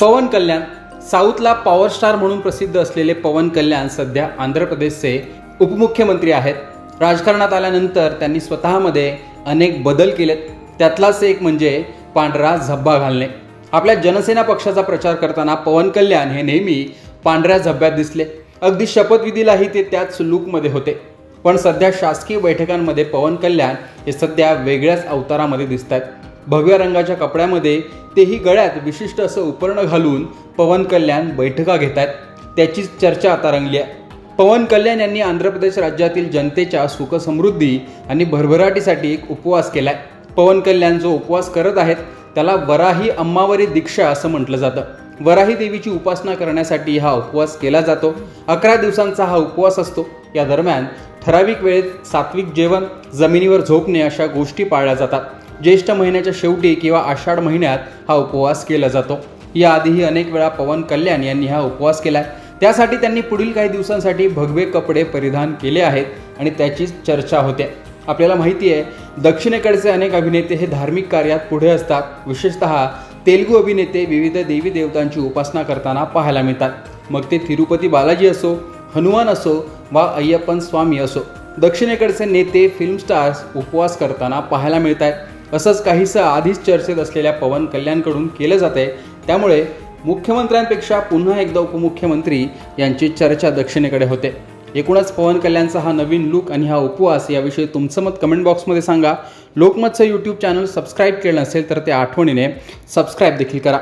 पवन कल्याण साऊथला power star म्हणून प्रसिद्ध असलेले पवन कल्याण सध्या आंध्र प्रदेशचे उपमुख्यमंत्री आहेत. राजकारणात आल्यानंतर त्यांनी स्वतःमध्ये अनेक बदल केलेत. त्यातलाच एक म्हणजे पांढरा झब्बा घालणे. आपल्या जनसेना पक्षाचा प्रचार करताना पवन कल्याण हे नेहमी पांढऱ्या झब्ब्यात दिसले. अगदी शपथविधीलाही ते त्याच लूकमध्ये होते. पण सध्या शासकीय बैठकांमध्ये पवन कल्याण हे सध्या वेगळ्याच अवतारामध्ये दिसत आहेत भगव्या रंगाच्या कपड्यामध्ये तेही गळ्यात विशिष्ट असं उपर्ण घालून पवन कल्याण बैठका घेत आहेत त्याचीच चर्चा आता रंगली आहे. पवन कल्याण यांनी आंध्र प्रदेश राज्यातील जनतेच्या सुखसमृद्धी आणि भरभराटीसाठी एक उपवास केलाय. पवन कल्याण जो उपवास करत आहेत त्याला वराही अम्मावरी दीक्षा असं म्हटलं जातं. वराही देवीची उपासना करण्यासाठी हा उपवास केला जातो. अकरा दिवसांचा हा उपवास असतो. या दरम्यान ठराविक वेळेत सात्विक जेवण जमिनीवर झोपणे अशा गोष्टी पाळल्या जातात. ज्येष्ठ महिन्याच्या शेवटी किंवा आषाढ महिन्यात हा उपवास केला जातो. याआधीही अनेक वेळा पवन कल्याण यांनी हा उपवास केलाय. त्यासाठी त्यांनी पुढील काही दिवसांसाठी भगवे कपडे परिधान केले आहेत आणि त्याचीच चर्चा होते. आपल्याला माहिती आहे दक्षिणेकडचे अनेक अभिनेते हे धार्मिक कार्यात पुढे असतात. विशेषतः तेलुगू अभिनेते विविध देवी देवतांची उपासना करताना पाहायला मिळतात. मग ते तिरुपती बालाजी असो हनुमान असो वा अय्यप्पन स्वामी असो दक्षिणेकडचे नेते फिल्म स्टार्स उपवास करताना पाहायला मिळत आहेत असंच काहीसं आधीच चर्चेत असलेल्या पवन कल्याणकडून केलं जाते त्यामुळे मुख्यमंत्र्यांपेक्षा पुन्हा एकदा उपमुख्यमंत्री यांची चर्चा दक्षिणेकडे होते. एकूणच पवन कल्याणचा हा नवीन लुक आणि हा उपवास याविषयी तुमचं मत कमेंट बॉक्समध्ये सांगा. लोकमतचं यूट्यूब चॅनल सबस्क्राईब केलं नसेल तर ते आठवणीने सबस्क्राईब देखील करा.